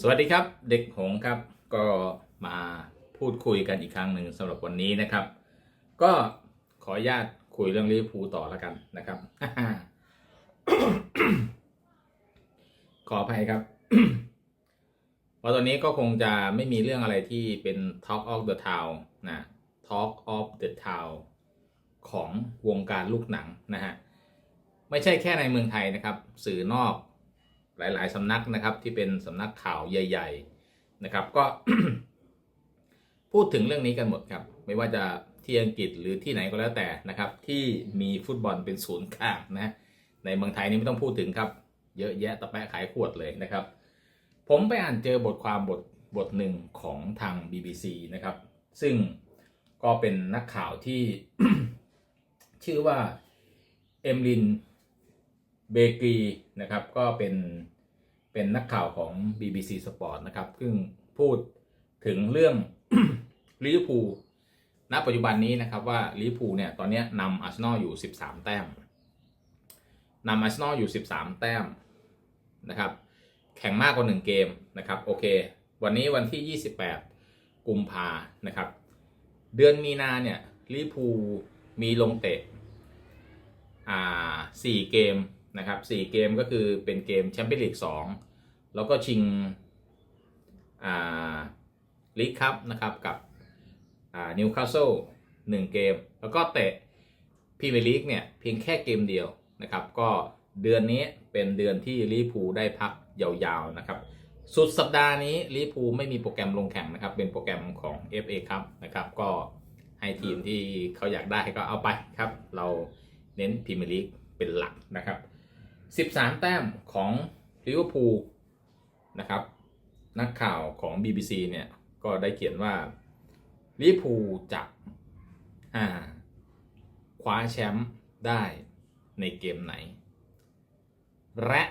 สวัสดีครับ เด็กหงครับ ก็มาพูดคุยกันอีกครั้งหนึ่งสำหรับวันนี้นะครับ ก็ขออนุญาตคุยเรื่องลิเวอร์พูลต่อแล้วกันนะครับ ขออภัยครับเพราะตอนนี้ก็คงจะไม่มีเรื่องอะไรที่เป็น Talk of the Town นะ Talk of the Town ของวงการลูกหนังนะฮะ ไม่ใช่แค่ในเมืองไทยนะครับ สื่อนอก หลาย ๆสำนักนะครับที่เป็นสำนักข่าวใหญ่ ๆนะครับ ก็ พูดถึงเรื่องนี้กันหมดครับ ไม่ว่าจะที่อังกฤษหรือที่ไหนก็แล้วแต่นะครับ ที่มีฟุตบอลเป็นศูนย์กลางนะในเมืองไทยนี่ไม่ต้องพูดถึงครับ เยอะแยะตะแปะขายขวดเลยนะครับ ผมไปอ่านเจอบทความบทบทหนึ่งของทาง BBC นะครับ ซึ่งก็เป็นนักข่าวที่ชื่อว่าเอมลินเบกีนะครับ ก็เป็น เป็นนักข่าวของ BBC Sport นะครับ ซึ่งพูดถึงเรื่องลิเวอร์พูลณปัจจุบันนี้นะครับว่าลิเวอร์พูลเนี่ยตอนนี้นำอาร์เซนอลอยู่ 13 แต้มนำอาร์เซนอลอยู่ 13 แต้มนะครับ แข่งมากกว่า 1 เกมนะครับโอเค วันนี้วันที่ 28 กุมภานะครับ เดือนมีนาเนี่ยลิเวอร์พูลมีลงเตะอ่าสี่เกม นะครับสี่เกมก็คือเป็นเกมแชมเปี้ยนลีกสองแล้วก็ชิงอ่าลีกคัพนะครับกับอ่านิวคาสเซิลหนึ่งเกม แล้วก็เตะพรีเมียร์ลีกเนี่ยเพียงแค่เกมเดียวนะครับก็เดือนนี้เป็นเดือนที่ลิเวอร์พูลได้พักยาวๆนะครับสุดสัปดาห์นี้ลิเวอร์พูลไม่มีโปรแกรมลงแข่งนะครับเป็นโปรแกรมของ FA ครับนะครับก็ให้ทีมที่เขาอยากได้ก็เอาไปครับ เราเน้นพรีเมียร์ลีกเป็นหลักนะครับ 13 แต้มของลิเวอร์พูลนะครับ นักข่าวของ BBC เนี่ย ก็ได้เขียนว่าลิเวอร์พูลจะคว้าแชมป์ได้ในเกมไหน และ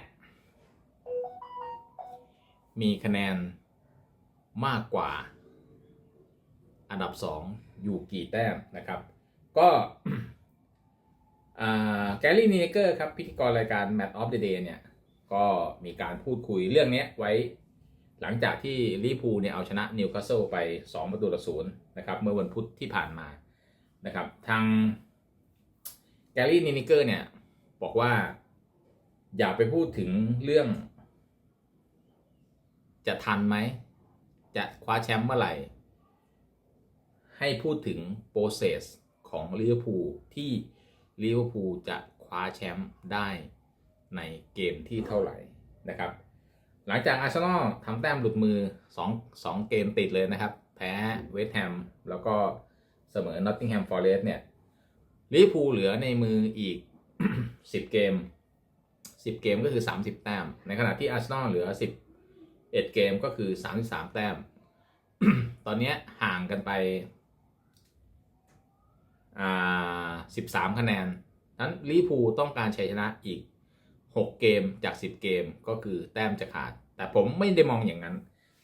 มีคะแนนมากกว่า อันดับ 2 อยู่กี่แต้มนะครับ ก็ แกลลี่นีเกอร์ครับพิธีกรรายการ Match of the Day เนี่ยก็มีการพูดคุยเรื่องนี้ไว้หลังจากที่ลิเวอร์พูลเนี่ยเอาชนะนิวคาสเซิลไป 2 ประตูต่อศูนย์นะครับเมื่อวันพุธที่ผ่านมานะครับทางแกลลี่นีเกอร์เนี่ยบอกว่าอย่าไปพูดถึงเรื่อง จะทันไหม จะคว้าแชมป์เมื่อไหร่ ให้พูดถึงโปรเซสของลิเวอร์พูลที่ลิเวอร์พูลจะ คว้าแชมป์ได้ในเกมที่เท่าไหร่นะครับ หลังจากอาร์เซนอลทำแต้มหลุดมือ 2 2 เกมติดเลยนะครับ แพ้เวสต์แฮมแล้วก็เสมอนอตติงแฮมฟอร์เรสต์เนี่ยลิพูเหลือในมืออีก 10 เกม 10 เกมก็คือ 30 แต้ม ในขณะที่อาร์เซนอลเหลือ 11 เกมก็คือ 33 แต้ม ตอนนี้ห่างกันไป อ่า 13 คะแนน นั้นลิพูลต้องการชัยชนะอีก 6 เกมจาก 10 เกมก็คือแต้มจะขาด แต่ผมไม่ได้มองอย่างนั้น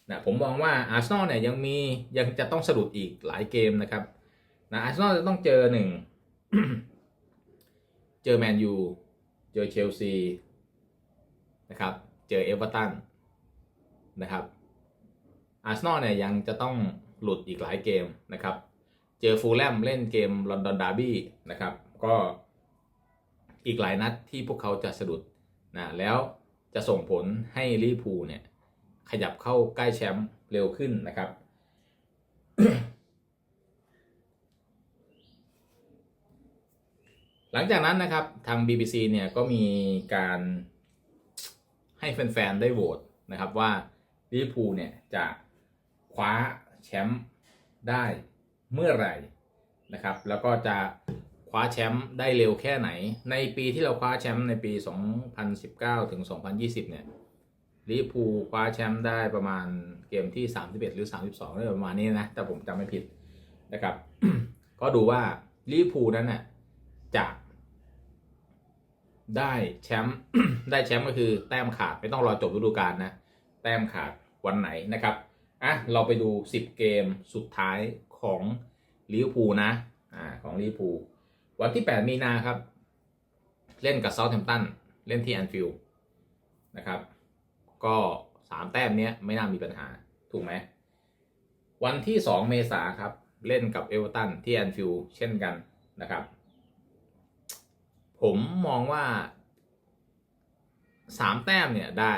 นะผมมองว่าอาร์เซนอลเนี่ยยังมียังจะต้องสะดุดอีกหลายเกมนะครับนะอาร์เซนอลจะต้องเจอหนึ่งเจอแมนยูเจอเชลซีนะครับ เจอเอเวอร์ตันนะครับอาร์เซนอลเนี่ยยังจะต้องหลุดอีกหลายเกมนะครับ เจอฟูลแลมเล่นเกมลอนดอนดาร์บี้นะครับ ก็ อีกหลายนัดที่พวกเขาจะสะดุดนะแล้วจะส่งผลให้ลิพูเนี่ยขยับเข้าใกล้แชมป์เร็วขึ้นนะครับหลังจากนั้นนะครับทาง BBC เนี่ยก็มีการให้แฟนๆได้โหวตนะครับว่าลิพูเนี่ยจะคว้าแชมป์ได้เมื่อไหร่นะครับ แล้วก็จะ คว้าแชมป์ได้เร็วแค่ไหน ในปีที่เราคว้าแชมป์ในปี 2019 ถึง 2020 เนี่ยลิพูคว้าแชมป์ได้ประมาณเกมที่ 31 หรือ 32ได้ประมาณนี้นะ แต่ผมจำไม่ผิดนะครับ ก็ดูว่าลิเวอร์พูนั้นน่ะจะได้แชมป์ได้แชมป์ก็คือแต้มขาดไม่ต้องรอจบฤดูกาลนะ แต้มขาดวันไหนนะครับอะเราไปดู 10 เกมสุดท้ายของลิเวอร์พูลนะอ่าของลิเวอร์พูล วันที่ 8 มีนาครับ เล่นกับเซาท์แฮมป์ตันเล่นที่แอนฟิลด์นะครับ ก็ามแต้มเนี้ยไม่น่ามีปัญหาถูกไหม วันที่ 2 เมษาครับ เล่นกับเอเวอร์ตันที่แอนฟิลด์เช่นกันนะครับ ผมมองว่า 3 แต้มเนี่ยได้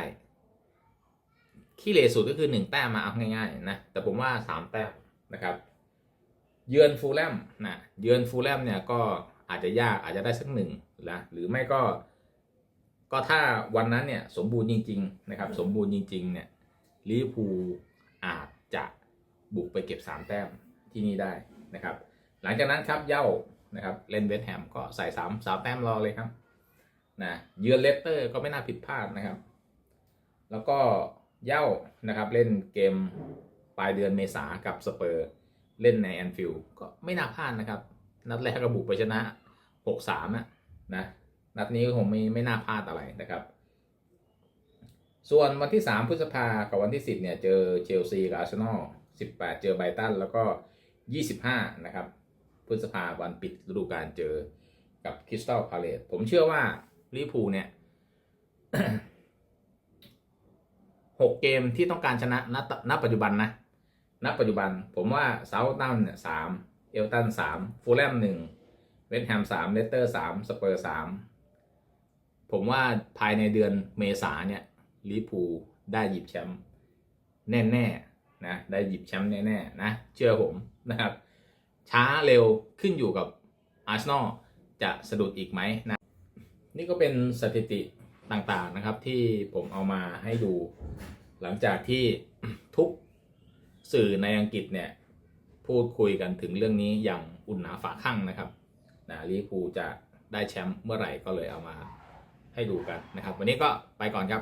ขี้เหร่สุดก็คือ 1 แต้มมาเอาง่ายๆนะ แต่ผมว่า 3 แต้มนะครับ เยือนฟูลแลมนะเยือนฟูลแลมเนี่ยก็อาจจะยากอาจจะได้สักหนึ่งนะหรือไม่ก็ ก็ถ้าวันนั้นเนี่ยสมบูรณ์จริง ๆ นะครับ สมบูรณ์จริง ๆ เนี่ยลิเวอร์พูลอาจจะบุกไปเก็บ 3 แต้มที่นี่ได้นะครับ หลังจากนั้นครับเย่านะครับเล่นเวสต์แฮมก็ใส่3 3แต้มรอเลยครับนะเยือนเลสเตอร์ก็ไม่น่าผิดพลาดนะครับ แล้วก็เย่านะครับเล่นเกมปลายเดือนเมษากับสเปอร์ เล่นในแอนฟิลด์ก็ไม่น่าพลาดนะครับ นัดแรกก็บุกไปชนะ6-3อะนะนัดนี้ก็คงไม่ไม่น่าพลาดอะไรนะครับ ส่วนวันที่ 3 พฤษภากับวันที่ 10เนี่ยเจอเชลซีกับอาร์เซนอล18 เจอไบตันแล้วก็ 25 นะครับ พฤษภาวันปิดฤดูกาลเจอกับคริสตัลพาเลตผมเชื่อว่าลิเวอร์พูลเนี่ยหกเกมที่ต้องการชนะณณปัจจุบันนะ ณปัจจุบัน ผมว่าเซาท์ตันเนี่ยสามเอลตันสามฟูลแลมหนึ่งเวสต์แฮมสามเลสเตอร์สามสเปอร์สามผมว่าภายในเดือนเมษาเนี่ยลิเวอร์พูได้หยิบแชมป์แน่ๆนะได้หยิบแชมป์แน่ๆนะเชื่อผมนะครับ ช้าเร็วขึ้นอยู่กับอาร์เซนอลจะสะดุดอีกไหมนะนี่ก็เป็นสถิติต่างๆนะครับที่ผมเอามาให้ดู หลังจากที่ทุก สื่อในอังกฤษเนี่ยพูดคุยกันถึงเรื่องนี้อย่างอุ่นหนาฝาข้างนะครับนะลิเวอร์พูลจะได้แชมป์เมื่อไหร่ก็เลยเอามาให้ดูกันนะครับ วันนี้ก็ไปก่อนครับ